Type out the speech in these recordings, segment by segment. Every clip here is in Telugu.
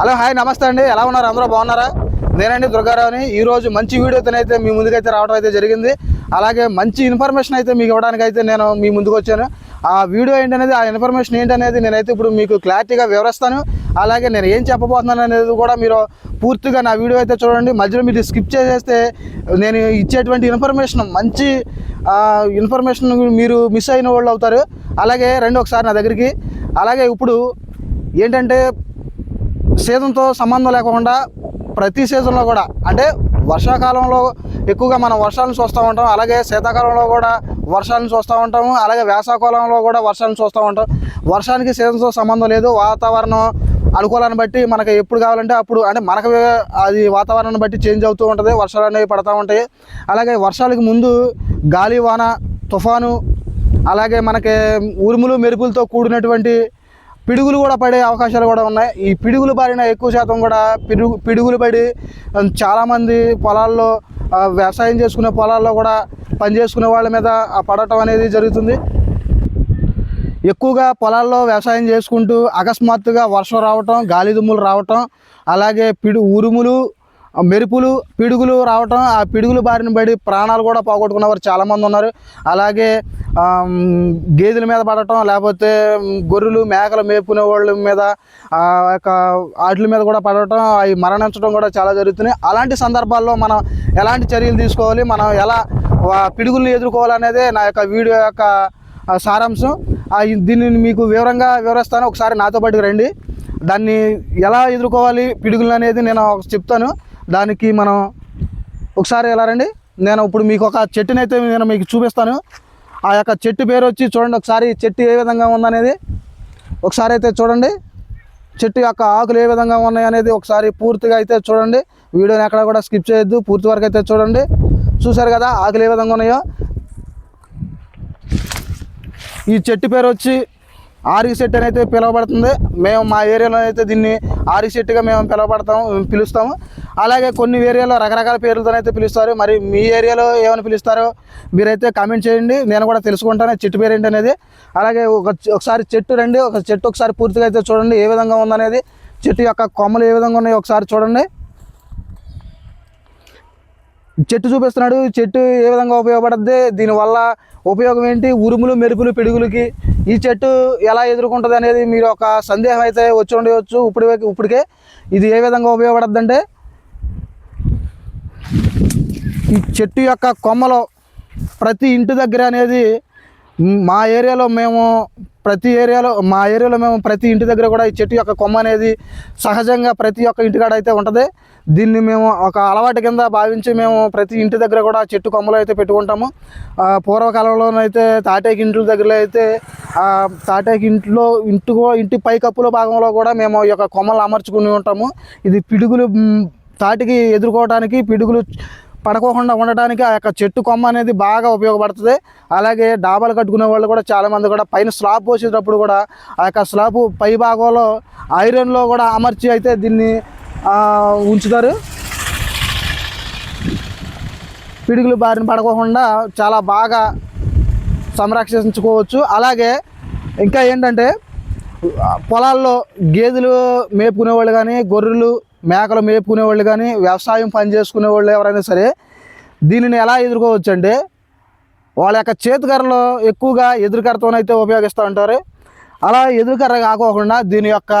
హలో హాయ్ నమస్తే అండి. ఎలా ఉన్నారు? అందరూ బాగున్నారా? నేనండి దుర్గారావుని. ఈరోజు మంచి వీడియోతోనైతే మీ ముందుకైతే రావడం అయితే జరిగింది. అలాగే మంచి ఇన్ఫర్మేషన్ అయితే మీకు ఇవ్వడానికి అయితే నేను మీ ముందుకు వచ్చాను ఆ వీడియో ఏంటనేది ఆ ఇన్ఫర్మేషన్ ఏంటనేది నేనైతే ఇప్పుడు మీకు క్లారిటీగా వివరిస్తాను. అలాగే నేను ఏం చెప్పబోతున్నాను అనేది కూడా మీరు పూర్తిగా నా వీడియో అయితే చూడండి. మధ్యలో మీరు స్కిప్ చేసేస్తే నేను ఇచ్చేటువంటి ఇన్ఫర్మేషన్ మంచి ఇన్ఫర్మేషన్ మీరు మిస్ అయిన వాళ్ళు అవుతారు. అలాగే రండి ఒకసారి నా దగ్గరికి. అలాగే ఇప్పుడు ఏంటంటే సీజన్తో సంబంధం లేకుండా ప్రతి సీజన్లో కూడా అంటే వర్షాకాలంలో ఎక్కువగా మనం వర్షాలను చూస్తూ ఉంటాం అలాగే శీతాకాలంలో కూడా వర్షాలను చూస్తూ ఉంటాము అలాగే వేసవకాలంలో కూడా వర్షాలను చూస్తూ ఉంటాం. వర్షానికి సీజన్తో సంబంధం లేదు వాతావరణం అనుకూలాన్ని బట్టి మనకి ఎప్పుడు కావాలంటే అప్పుడు అంటే మనకు అది వాతావరణాన్ని బట్టి చేంజ్ అవుతూ ఉంటుంది వర్షాలు అనేవి పడుతూ ఉంటాయి. అలాగే వర్షాలకు ముందు గాలి వాన తుఫాను అలాగే మనకి ఉరుములు మెరుపులతో కూడినటువంటి పిడుగులు కూడా పడే అవకాశాలు కూడా ఉన్నాయి. ఈ పిడుగులు బారిన ఎక్కువ శాతం కూడా పిడుగు పిడుగులు పడి చాలామంది పొలాల్లో వ్యవసాయం చేసుకునే పొలాల్లో కూడా పని చేసుకునే వాళ్ళ మీద పడటం అనేది జరుగుతుంది. ఎక్కువగా పొలాల్లో వ్యవసాయం చేసుకుంటూ అకస్మాత్తుగా వర్షం రావటం గాలి దుమ్ములు రావటం అలాగే పిడు ఉరుములు మెరుపులు పిడుగులు రావటం ఆ పిడుగులు బారిన పడి ప్రాణాలు కూడా పోగొట్టుకున్న వారు చాలామంది ఉన్నారు. అలాగే గేదెల మీద పడటం లేకపోతే గొర్రెలు మేకలు మేపుకునే వాళ్ళ మీద ఆ యొక్క వాటి మీద కూడా పడటం అవి మరణించడం కూడా చాలా జరుగుతున్నాయి. అలాంటి సందర్భాల్లో మనం ఎలాంటి చర్యలు తీసుకోవాలి? మనం ఎలా పిడుగులను ఎదుర్కోవాలనేదే నా యొక్క వీడియో యొక్క సారాంశం. దీనిని మీకు వివరంగా వివరిస్తాను. ఒకసారి నాతో పాటు రండి. దాన్ని ఎలా ఎదుర్కోవాలి? పిడుగులు అనేది నేను ఒక చెప్తాను. దానికి మనం ఒకసారి ఎలా రండి? నేను ఇప్పుడు మీకు ఒక చెట్టుని అయితే నేను మీకు చూపిస్తాను. ఆ యొక్క చెట్టు పేరు వచ్చి చూడండి ఒకసారి చెట్టు ఏ విధంగా ఉందనేది. ఒకసారి అయితే చూడండి. చెట్టు యొక్క ఆకులు ఏ విధంగా ఉన్నాయి అనేది ఒకసారి పూర్తిగా అయితే చూడండి. వీడియోని ఎక్కడ కూడా స్కిప్ చేయొద్దు పూర్తి వరకు అయితే చూడండి. చూసారు కదా ఆకులు ఏ విధంగా ఉన్నాయో? ఈ చెట్టు పేరు వచ్చి ఆరి చెట్టు అని అయితే పిలువబడుతుంది. మేము మా ఏరియాలో అయితే దీన్ని ఆరి చెట్టుగా మేము పిలువబడతాము పిలుస్తాము. అలాగే కొన్ని ఏరియాలో రకరకాల పేర్లతో అయితే పిలుస్తారు. మరి మీ ఏరియాలో ఏమని పిలుస్తారో మీరైతే కామెంట్ చేయండి. నేను కూడా తెలుసుకుంటాను చెట్టు పేరు ఏంటి అనేది. అలాగే ఒక ఒకసారి చెట్టు రండి ఒక చెట్టు ఒకసారి పూర్తిగా అయితే చూడండి ఏ విధంగా ఉందనేది. చెట్టు యొక్క కొమ్మలు ఏ విధంగా ఉన్నాయో ఒకసారి చూడండి. చెట్టు చూపిస్తున్నాడు. చెట్టు ఏ విధంగా ఉపయోగపడుద్ది? దీనివల్ల ఉపయోగం ఏంటి? ఉరుములు మెరుపులు పిడుగులకి ఈ చెట్టు ఎలా ఎదుర్కొంటుంది అనేది మీరు ఒక సందేహం అయితే వచ్చి ఉండవచ్చు. ఇప్పుడు ఇప్పటికే ఇది ఏ విధంగా ఉపయోగపడద్దంటే అంటే ఈ చెట్టు యొక్క కొమ్మలో ప్రతి ఇంటి దగ్గర అనేది మా ఏరియాలో మేము ప్రతి ఏరియాలో మా ఏరియాలో మేము ప్రతి ఇంటి దగ్గర కూడా ఈ చెట్టు యొక్క కొమ్మ అనేది సహజంగా ప్రతి ఒక్క ఇంటికాడ అయితే ఉంటుంది. దీన్ని మేము ఒక అలవాటు కింద భావించి మేము ప్రతి ఇంటి దగ్గర కూడా చెట్టు కొమ్మలు అయితే పెట్టుకుంటాము. పూర్వకాలంలోనైతే తాటేకి ఇంట్ల దగ్గరలో అయితే తాటేకి ఇంట్లో ఇంటి ఇంటి పైకప్పుల భాగంలో కూడా మేము ఈ యొక్క కొమ్మలు అమర్చుకుని ఉంటాము. ఇది పిడుగులు తాటికి ఎదుర్కోవడానికి పిడుగులు పడకోకుండా ఉండడానికి ఆ యొక్క చెట్టు కొమ్మ అనేది బాగా ఉపయోగపడుతుంది. అలాగే డాబాలు కట్టుకునే వాళ్ళు కూడా చాలామంది కూడా పైన స్లాబ్ పోసేటప్పుడు కూడా ఆ యొక్క స్లాబ్ పై భాగంలో ఐరన్లో కూడా అమర్చి అయితే దీన్ని ఉంచుతారు. పిడుగులు బారిన పడకోకుండా చాలా బాగా సంరక్షించుకోవచ్చు. అలాగే ఇంకా ఏంటంటే పొలాల్లో గేదెలు మేపుకునే వాళ్ళు కానీ గొర్రెలు మేకలు మేపుకునే వాళ్ళు కానీ వ్యవసాయం పని చేసుకునే వాళ్ళు ఎవరైనా సరే దీనిని ఎలా ఎదుర్కోవచ్చు అంటే వాళ్ళ యొక్క చేతికర్రలో ఎక్కువగా ఎదురుకర్రతోనైతే ఉపయోగిస్తూ ఉంటారు. అలా ఎదురుకర్ర కాకోకుండా దీని యొక్క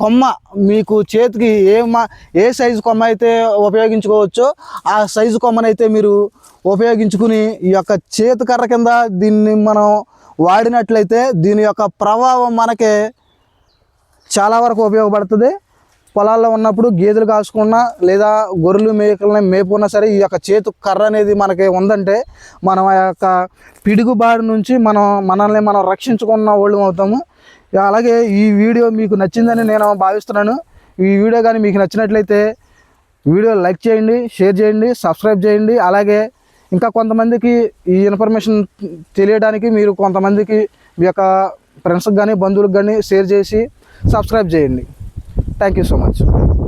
కొమ్మ మీకు చేతికి ఏ మా ఏ సైజు కొమ్మ అయితే ఉపయోగించుకోవచ్చో ఆ సైజు కొమ్మనైతే మీరు ఉపయోగించుకుని ఈ యొక్క చేతికర్ర కింద దీన్ని మనం వాడినట్లయితే దీని యొక్క ప్రభావం మనకి చాలా వరకు ఉపయోగపడుతుంది. పొలాల్లో ఉన్నప్పుడు గేదెలు కాసుకున్నా లేదా గొర్రెలు మేకలని మేపుకున్నా సరే ఈ యొక్క చేతు కర్ర అనేది మనకి ఉందంటే మనం ఆ యొక్క పిడుగుబారి నుంచి మనం మనల్ని మనం రక్షించుకున్న వాళ్ళు అవుతాము. అలాగే ఈ వీడియో మీకు నచ్చిందని నేను భావిస్తున్నాను. ఈ వీడియో కానీ మీకు నచ్చినట్లయితే వీడియో లైక్ చేయండి షేర్ చేయండి సబ్స్క్రైబ్ చేయండి. అలాగే ఇంకా కొంతమందికి ఈ ఇన్ఫర్మేషన్ తెలియడానికి మీరు కొంతమందికి మీ యొక్క ఫ్రెండ్స్కి కానీ బంధువులకు కానీ షేర్ చేసి సబ్స్క్రైబ్ చేయండి. Thank you so much.